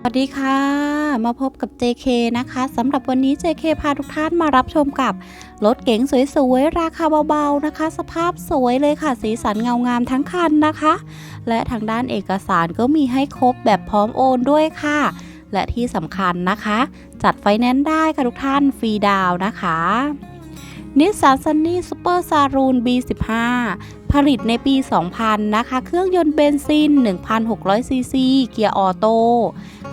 สวัสดีค่ะ มาพบกับ JK นะคะสำหรับวันนี้ JK พาทุกท่านมารับชมกับรถเก๋งสวยๆ ราคาเบาๆนะคะ สภาพสวยเลยค่ะ สีสันเงางามทั้งคันนะคะ และทางด้านเอกสารก็มีให้ครบแบบพร้อมโอนด้วยค่ะ และที่สำคัญนะคะ จัดไฟแนนซ์ได้ค่ะทุกท่านฟรีดาวน์นะคะ นิสสันซันนี่ซูเปอร์ซารูน B15 ผลิตในปี 2000 นะคะ เครื่องยนต์เบนซิน 1,600 ซีซี เกียร์ออโต้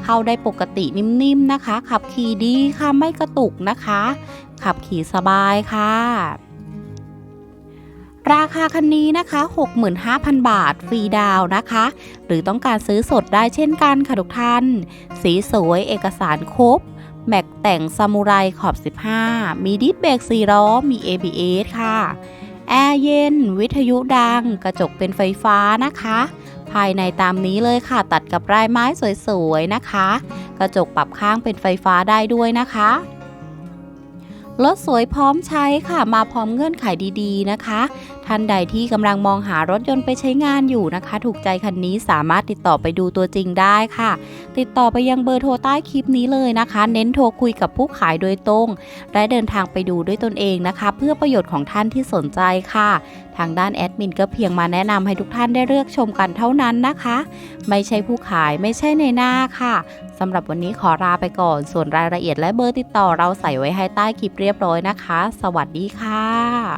เข้าได้ปกตินิ่มๆนะคะ ขับขี่ดีค่ะ ไม่กระตุกนะคะ ขับขี่สบายค่ะ ราคาคันนี้นะคะ 65,000 บาท ฟรีดาวน์นะคะ หรือต้องการซื้อสดได้เช่นกันค่ะทุกท่าน สีสวย เอกสารครบ แม็กแต่งซามูไรขอบ 15 มีดิสเบรก4ล้อ มี ABS ค่ะ แอร์เย็น วิทยุดัง กระจกเป็นไฟฟ้านะคะ ภายในตามนี้เลยค่ะ ตัดกับลายไม้สวยๆนะคะ กระจกปรับข้างเป็นไฟฟ้าได้ด้วยนะคะ รถสวยพร้อมใช้ค่ะมาพร้อมเงื่อนไขดีๆนะคะ ท่านใดที่กำลังมองหารถยนต์ไปใช้งานอยู่นะคะ ถูกใจคันนี้สามารถติดต่อไปดูตัวจริงได้ค่ะ ติดต่อไปยังเบอร์โทรใต้คลิปนี้เลยนะคะ เน้นโทรคุยกับผู้ขายโดยตรงและเดินทางไปดูด้วยตนเองนะคะ เพื่อประโยชน์ของท่านที่สนใจค่ะ ทางด้านแอดมินก็เพียงมาแนะนำให้ทุกท่านได้เลือกชมกันเท่านั้นนะคะ ไม่ใช่ผู้ขายไม่ใช่ในหน้าค่ะสำหรับวันนี้ขอลาไปก่อน ส่วนรายละเอียดและเบอร์ติดต่อเราใส่ไว้ให้ใต้คลิปเรียบร้อยนะคะ สวัสดีค่ะ